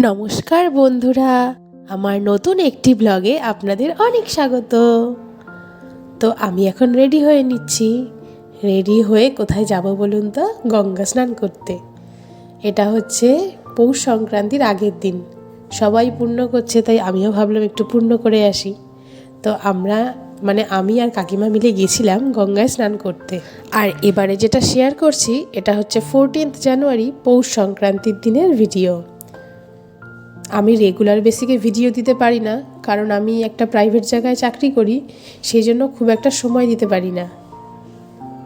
নমস্কার বন্ধুরা, আমার নতুন একটি ব্লগে আপনাদের অনেক স্বাগত। তো আমি এখন রেডি হয়ে নিচ্ছি। রেডি হয়ে কোথায় যাব বলুন তো? গঙ্গা স্নান করতে। এটা হচ্ছে পৌষ সংক্রান্তির আগের দিন। সবাই পূর্ণ করছে, তাই আমিও ভাবলাম একটু পূর্ণ করে আসি। তো আমরা মানে আমি আর কাকিমা মিলে গেছিলাম গঙ্গায় স্নান করতে। আর এবারে যেটা শেয়ার করছি, এটা হচ্ছে ফোরটিন্থ জানুয়ারি পৌষ সংক্রান্তির দিনের ভিডিও আমি রেগুলার বেসিকে ভিডিও দিতে পারি না, কারণ আমি একটা প্রাইভেট জায়গায় চাকরি করি সেই জন্য খুব একটা সময় দিতে পারি না।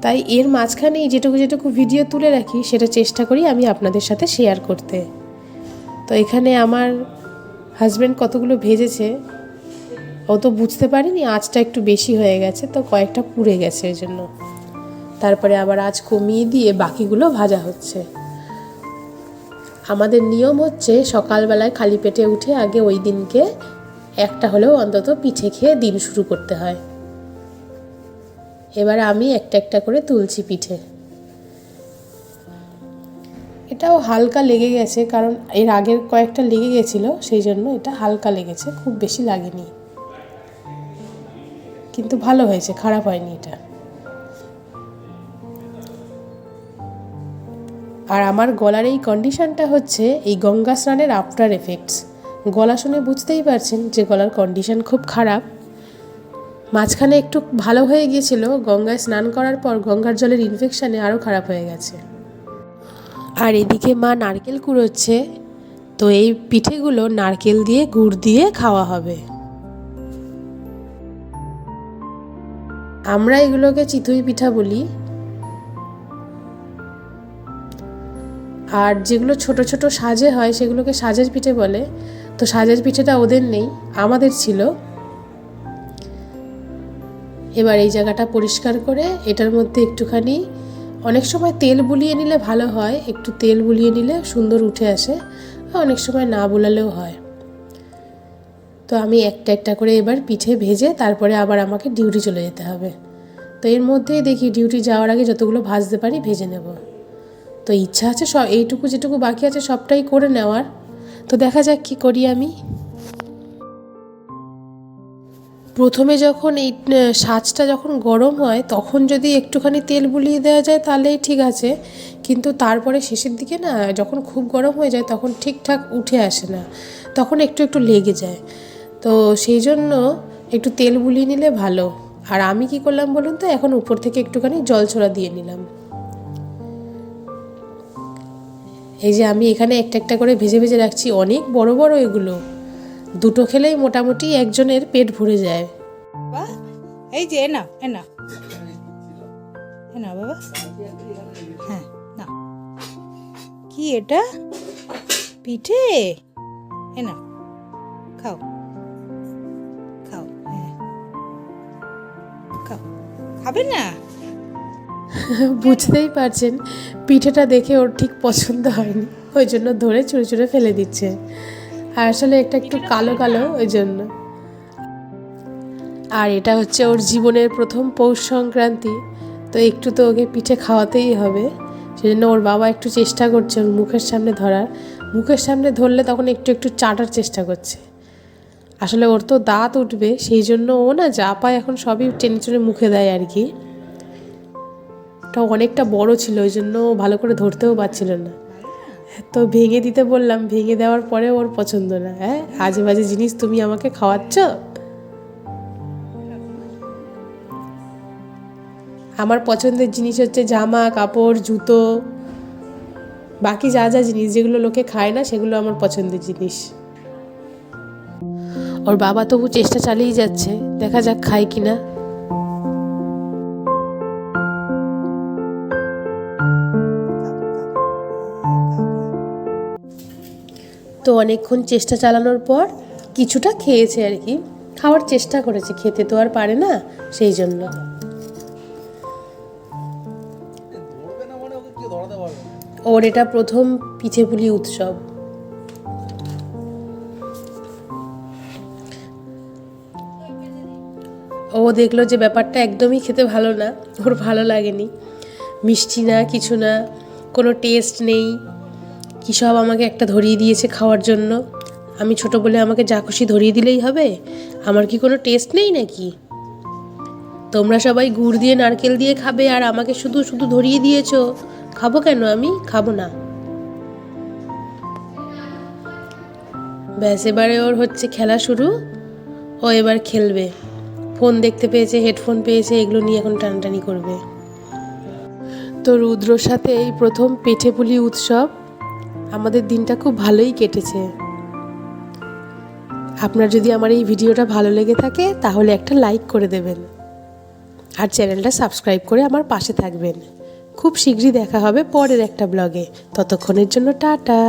তাই এর মাঝখানেই যেটুকু যেটুকু ভিডিও তুলে রাখি, সেটা চেষ্টা করি আমি আপনাদের সাথে শেয়ার করতে। তো এখানে আমার হাজব্যান্ড কতগুলো ভেজেছে, ও তো বুঝতে পারিনি, আঁচটা একটু বেশি হয়ে গেছে, তো কয়েকটা পুড়ে গেছে এই জন্য তারপরে আবার আঁচ কমিয়ে দিয়ে বাকিগুলো ভাজা হচ্ছে। আমাদের নিয়ম হচ্ছে সকালবেলায় খালি পেটে উঠে আগে ওই দিনকে একটা হলেও অন্তত পিঠে খেয়ে দিন শুরু করতে হয়। এবার আমি একটা একটা করে তুলছি পিঠে। এটাও হালকা লেগে গেছে কারণ এর আগের কয়েকটা লেগে গেছিল, সেই জন্য এটা হালকা লেগেছে, খুব বেশি লাগেনি। কিন্তু ভালো হয়েছে, খারাপ হয়নি এটা। আর আমার গলার এই কন্ডিশনটা হচ্ছে এই গঙ্গা স্নানের আফটার এফেক্টস গলা শুনে বুঝতেই পারছেন যে গলার কন্ডিশন খুব খারাপ। মাঝখানে একটু ভালো হয়ে গিয়েছিল, গঙ্গায় স্নান করার পর গঙ্গার জলের ইনফেকশানে আরও খারাপ হয়ে গেছে। আর এদিকে মা নারকেল কুড়োচ্ছে, তো এই পিঠেগুলো নারকেল দিয়ে গুড় দিয়ে খাওয়া হবে। আমরা এগুলোকে চিতই পিঠা বলি। আর যেগুলো ছোট ছোট সাজে হয় সেগুলোকে সাজের পিঠে বলে। তো সাজের পিঠেটা ওদের নেই, আমাদের ছিল। এবার এই জায়গাটা পরিষ্কার করে এটার মধ্যে একটুখানি, অনেক সময় তেল বুলিয়ে নিলে ভালো হয়, একটু তেল বুলিয়ে নিলে সুন্দর উঠে আসে, অনেক সময় না বোলালেও হয়। তো আমি একটা একটা করে এবার পিঠে ভেজে তারপরে আবার আমাকে ডিউটি চলে যেতে হবে। তো এর মধ্যেই দেখি ডিউটি যাওয়ার আগে যতগুলো ভাজতে পারি ভেজে নেব। তো ইচ্ছা আছে, সব এইটুকু যেটুকু বাকি আছে সবটাই করে নেওয়ার। তো দেখা যাক কী করি আমি। প্রথমে যখন এই সাজটা যখন গরম হয়, তখন যদি একটুখানি তেল বুলিয়ে দেওয়া যায় তাহলেই ঠিক আছে। কিন্তু তারপরে শেষের দিকে না, যখন খুব গরম হয়ে যায় তখন ঠিকঠাক উঠে আসে না। তখন একটু একটু লেগে যায়। তো সেই জন্য একটু তেল বুলিয়ে নিলে ভালো। আর আমি কি করলাম বলুন তো, এখন উপর থেকে একটুখানি জল ছড়া দিয়ে নিলাম। এই যে আমি এখানে একটা একটা করে ভেজে ভেজে রাখছি, অনেক বড় বড় এগুলো। দুটো খেলেই মোটামুটি একজনের পেট ভরে যায়। এই যে না, এ না। বাবা। হ্যাঁ না। কি এটা? পিঠে? না। খাও। খাও হ্যাঁ। খাও। খাবে না? বুঝতেই পারছেন, পিঠেটা দেখে ওর ঠিক পছন্দ হয়নি। ওই জন্য ধরে চুড়ে চুড়ে ফেলে দিচ্ছে। আর আসলে এটা একটু কালো কালো ওই জন্য। আর এটা হচ্ছে ওর জীবনের প্রথম পৌষ সংক্রান্তি, তো একটু তো ওকে পিঠে খাওয়াতেই হবে। সেজন্য ওর বাবা একটু চেষ্টা করছে ওর মুখের সামনে ধরার। মুখের সামনে ধরলে তখন একটু একটু চাটার চেষ্টা করছে। আসলে ওর তো দাঁত উঠবে, সেই জন্য ও না যা পায় এখন সবই টেনে টেনে মুখে দেয় আর কি। ওটা অনেকটা বড় ছিল, ওই জন্য ভালো করে ধরতেও পারছিল না। তো ভেঙে দিতে বললাম, ভেঙে দেওয়ার পরে ওর পছন্দ না। হ্যাঁ আজে বাজে জিনিস তুমি আমাকে খাওয়াচ্ছ? আমার পছন্দের জিনিস হচ্ছে জামা, কাপড়, জুতো, বাকি যা যা জিনিস, যেগুলো লোকে খায় না, সেগুলো আমার পছন্দের জিনিস। ওর বাবা তবু চেষ্টা চালিয়ে যাচ্ছে, দেখা যাক খায় কিনা। তো অনেকক্ষণ চেষ্টা চালানোর পর কিছুটা খেয়েছে আর কি। খাওয়ার চেষ্টা করেছে, খেতে তো আর পারে না, সেই জন্য। ওর এটা প্রথম পিঠেপুলি উৎসব। ও দেখল যে ব্যাপারটা একদমই খেতে ভালো না, ওর ভালো লাগেনি। মিষ্টি না, কিছু না, কোনো টেস্ট নেই। কী সব আমাকে একটা ধরিয়ে দিয়েছে খাওয়ার জন্য। আমি ছোট বলে আমাকে যা খুশি ধরিয়ে দিলেই হবে? আমার কি কোনো টেস্ট নেই নাকি? তোমরা সবাই গুড় দিয়ে, নারকেল দিয়ে খাবে আর আমাকে শুধু শুধু ধরিয়ে দিয়েছ। খাব কেন আমি? খাব না। ব্যাস, এবারে ওর হচ্ছে খেলা শুরু। ও এবার খেলবে। ফোন দেখতে পেয়েছে, হেডফোন পেয়েছে, এগুলো নিয়ে এখন টানাটানি করবে। তো রুদ্রর সাথে এই প্রথম পেঠে পুলি উৎসব আমাদের দিনটা খুব ভালোই কেটেছে। আপনার যদি আমার এই ভিডিওটা ভালো লেগে থাকে, তাহলে একটা লাইক করে দেবেন। আর চ্যানেলটা সাবস্ক্রাইব করে আমার পাশে থাকবেন। খুব শীঘ্রই দেখা হবে পরের একটা ব্লগে। ততক্ষণের জন্য টাটা।